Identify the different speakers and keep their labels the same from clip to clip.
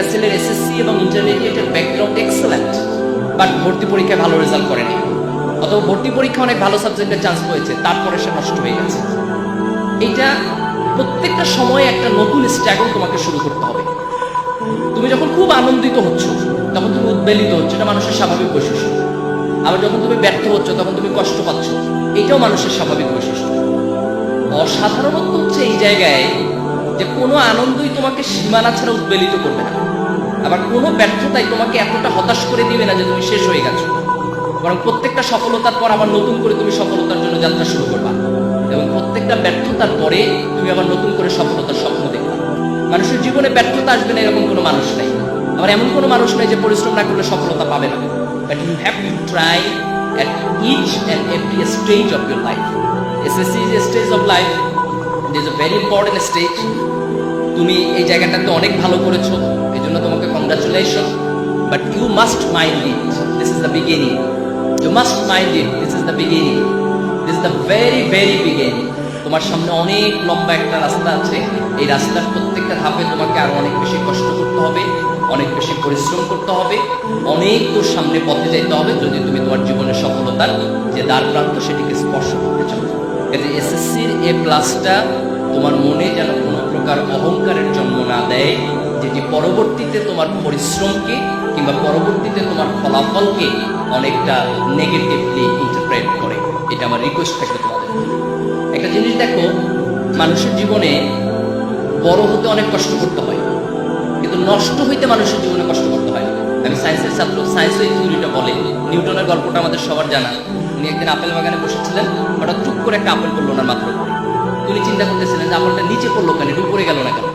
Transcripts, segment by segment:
Speaker 1: একটা ছেলের এসএসসি এবং ইন্টারমিডিয়েটের ব্যাকগ্রাউন্ড এক্সেলেন্ট বাট ভর্তি পরীক্ষায় ভালো রেজাল্ট করেনি। অথবা ভর্তি পরীক্ষা অনেক ভালো সাবজেক্টের চান্স পেয়েছে, তারপরে সে নষ্ট হয়ে গেছে। এইটা প্রত্যেকটা সময়ে একটা নতুন স্ট্রাগল তোমাকে শুরু করতে হবে। তুমি যখন খুব আনন্দিত হচ্ছ, তখন তুমি উদ্বেলিত হচ্ছ, এটা মানুষের স্বাভাবিক বৈশিষ্ট্য। আবার যখন তুমি ব্যর্থ হচ্ছ, তখন তুমি কষ্ট পাচ্ছ। এটাও মানুষের স্বাভাবিক বৈশিষ্ট্য। অসাধারণত্ব হচ্ছে এই জায়গায় যে কোনো আনন্দই তোমাকে সীমানা ছাড়া উদ্বেলিত করবে না। আবার কোনো ব্যর্থতাই তোমাকে এতটা হতাশ করে দিবে না যে তুমি শেষ হয়ে গেছো। বরং প্রত্যেকটা সফলতার পর আবার নতুন করে তুমি সফলতার জন্য যাত্রা শুরু করবা। এবং প্রত্যেকটা ব্যর্থতার পরে তুমি আবার নতুন করে সফলতার স্বপ্ন দেখবা। মানুষের জীবনে ব্যর্থতা আসবে না এরকম কোনো মানুষ নেই। আবার এমন কোনো মানুষ নেই যে পরিশ্রম না করলে সফলতা পাবে না। But you have to try at each and every stage of your life. SSC is a stage of life. It is a important stage তুমি এই জায়গাটাতে অনেক ভালো করেছ এই জন্য তোমাকে congratulation but you must mind it this is the beginning you must mind it this is the beginning this is the very very beginning তোমার সামনে অনেক লম্বা একটা রাস্তা আছে। এই রাস্তার প্রত্যেকটা ধাপে তোমাকে আরও অনেক বেশি কষ্ট করতে হবে, অনেক বেশি পরিশ্রম করতে হবে, অনেক দূর সামনে পথে যেতে হবে। যদি তুমি তোমার জীবনের সফলতার যে দ্বার প্রান্ত, সেটিকে স্পর্শ করতে চাও। এসএসসির এ প্লাসটা তোমার মনে যেন কোনো প্রকার অহংকারের জন্ম না দেয়, যেটি পরবর্তীতে তোমার পরিশ্রমকে কিংবা পরবর্তীতে তোমার ফলাফলকে অনেকটা নেগেটিভলি ইন্টারপ্রেট করে। এটা আমার রিকোয়েস্ট থাকবে তোমাদের একটা জিনিস দেখো, মানুষের জীবনে বড় হতে অনেক কষ্ট করতে হয়, কিন্তু নষ্ট হইতে মানুষের জীবনে কষ্ট করতে হয় আমি সায়েন্সের ছাত্র সায়েন্স এই থিওরিটা বলে। নিউটনের গল্পটা আমাদের সবার জানা। উনি একদিন আপেল বাগানে বসেছিলেন, হঠাৎ চুপ করে একটা আপেল পড়ল না মাত্র উনি চিন্তা করতেছিলেন যে আপেলটা নিচে পড়ল কেন এটা উপরে গেল না কেন?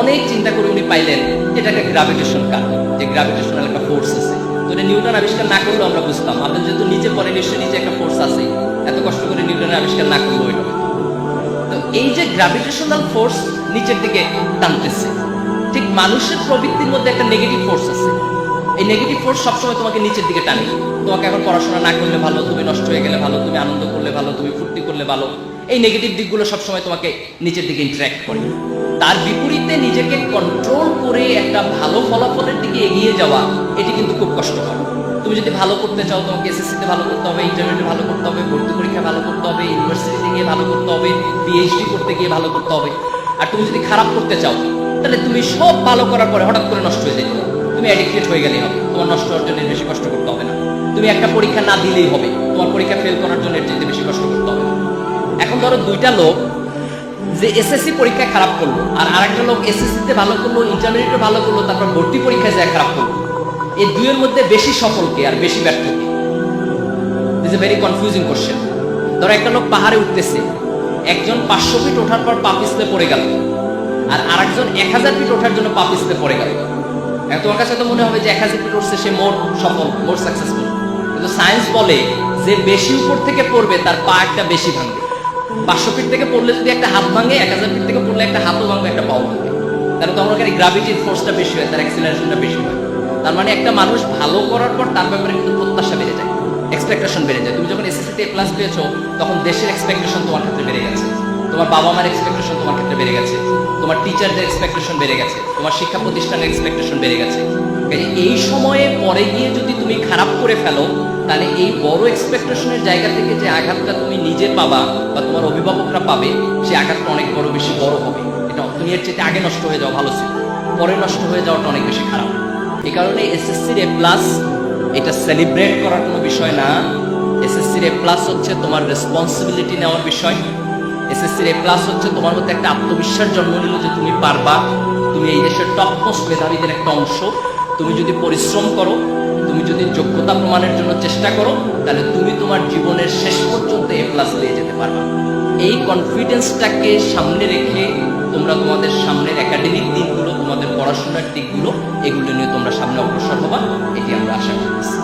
Speaker 1: অনেক চিন্তা করে উনি পাইলেন এটা একটা গ্রাভিটেশন কার যে গ্রাভিটেশনাল একটা ফোর্স আছে। তো এটা নিউটন আবিষ্কার না করলেও আমরা বুঝতাম, আপেল যেহেতু নিচে পড়ে, নিশ্চয়ই নিচে একটা ফোর্স আছে। এত কষ্ট করে নিউটনের আবিষ্কার না করলেও এটা তো এই যে গ্রাভিটেশনাল ফোর্স নিচের দিকে টানতেছে, ঠিক মানুষের প্রবৃত্তির মধ্যে একটা নেগেটিভ ফোর্স আছে। এই নেগেটিভ ফোর্স সবসময় তোমাকে নিচের দিকে টানে। তোমাকে এখন পড়াশোনা না করলে ভালো, তুমি নষ্ট হয়ে গেলে ভালো, তুমি আনন্দ করলে ভালো, তুমি ফুর্তি করলে ভালো। এই নেগেটিভ দিকগুলো সবসময় তোমাকে নিচের দিকে ইন্টারাক্ট করে। তার বিপরীতে নিজেকে কন্ট্রোল করে একটা ভালো ফলাফলের দিকে এগিয়ে যাওয়া, এটি কিন্তু খুব কষ্টকর। তুমি যদি ভালো করতে চাও, তোমাকে এসএসসিতে ভালো করতে হবে ইন্টারমিডিয়েটে ভালো করতে হবে, ভর্তি পরীক্ষা ভালো করতে হবে ইউনিভার্সিটিতে গিয়ে ভালো করতে হবে পিএইচডি করতে গিয়ে ভালো করতে হবে। আর তুমি যদি খারাপ করতে চাও, তাহলে তুমি সব ভালো করার পরে হঠাৎ করে নষ্ট হয়ে যেতে। তুমি অ্যাডিক্টেড হয়ে গেলেই হবে। তোমার নষ্ট হওয়ার জন্য বেশি কষ্ট করতে হবে না। তুমি একটা পরীক্ষা না দিলেই হবে। তোমার পরীক্ষা ফেল করার জন্য এর বেশি কষ্ট করতে হবে এখন ধরো দুইটা লোক যে এসএসসি পরীক্ষায় খারাপ করল, আর আরেকটা লোক এসএসসিতে ভালো করল ইন্টারমিডিয়েটে ভালো করল, তারপর ভর্তি পরীক্ষায় যায় খারাপ করল। এই দুইয়ের মধ্যে বেশি সফল কে আর বেশি ব্যর্থ কে is a very confusing question ধরো একটা লোক পাহাড়ে উঠতেছে, একজন পাঁচশো ফিট ওঠার পর পা পিছলে পড়ে গেল, আর আরেকজন এক হাজার ফিট ওঠার জন্য পা পিছলে পড়ে গেল। এখন তোমার কাছে তো মনে হবে যে এক হাজার ফিট উঠছে সে মোর সফল মোর সাকসেসফুল কিন্তু সায়েন্স বলে যে বেশি উপর থেকে পড়বে, তার পা একটা বেশি ভাঙবে। পাঁচশো ফিট থেকে পড়লে যদি একটা হাত ভাঙে, এক হাজার ফিট থেকে পড়লে একটা হাতও ভাঙবে, একটা পাও ভাঙবে। কারণ তখন ওখানে গ্রাভিটির ফোর্সটা বেশি হয়, তার অ্যাক্সিলারেশনটা বেশি হয়। তার মানে একটা মানুষ ভালো করার পর তার ব্যাপারে কিন্তু প্রত্যাশা বেড়ে যায় এক্সপেকটেশন বেড়ে যায়। তুমি যখন এসএসসিতে প্লাস পেয়েছ, তখন দেশের এক্সপেকটেশন তোমার ক্ষেত্রে বেড়ে গেছে। তোমার বাবা মার এক্সপেকটেশন তোমার ক্ষেত্রে বেড়ে গেছে। তোমার টিচারদের এক্সপেকটেশন বেড়ে গেছে, তোমার শিক্ষা প্রতিষ্ঠানের এক্সপেকটেশন বেড়ে গেছে। এই সময়ে পরে গিয়ে যদি তুমি খারাপ করে ফেলো, তাহলে এই বড় এক্সপেকটেশনের জায়গা থেকে যে আঘাতটা তুমি নিজে পাবা বা তোমার অভিভাবকরা পাবে সেই আঘাতটা অনেক বড় বেশি বড় হবে। এটা তুমি এর চেয়ে আগে নষ্ট হয়ে যাওয়া ভালো ছিল, পরে নষ্ট হয়ে যাওয়াটা অনেক বেশি খারাপ। এই কারণে এসএসসির এ প্লাস এটা সেলিব্রেট করার কোনো বিষয় না। এসএসসির এ প্লাস হচ্ছে তোমার রেসপন্সিবিলিটি নেওয়ার বিষয়। এসএসসির এ প্লাস হচ্ছে, তোমার মধ্যে একটা আত্মবিশ্বাস জন্ম নিল যে তুমি পারবা। তুমি এই দেশের টপ মোস্ট মেধাবীদের একটা অংশ। তুমি যদি পরিশ্রম করো, তুমি যদি যোগ্যতা প্রমাণের জন্য চেষ্টা করো, তাহলে তুমি তোমার জীবনের শেষ পর্যন্ত এ প্লাস পেয়ে যেতে পারবা। এই কনফিডেন্সটাকে সামনে রেখে তোমরা তোমাদের সামনের একাডেমিক দিকগুলো, তোমাদের পড়াশোনার দিকগুলো, এগুলো নিয়ে তোমরা সামনে অগ্রসর হবা, এটি আমরা আশা করতেছি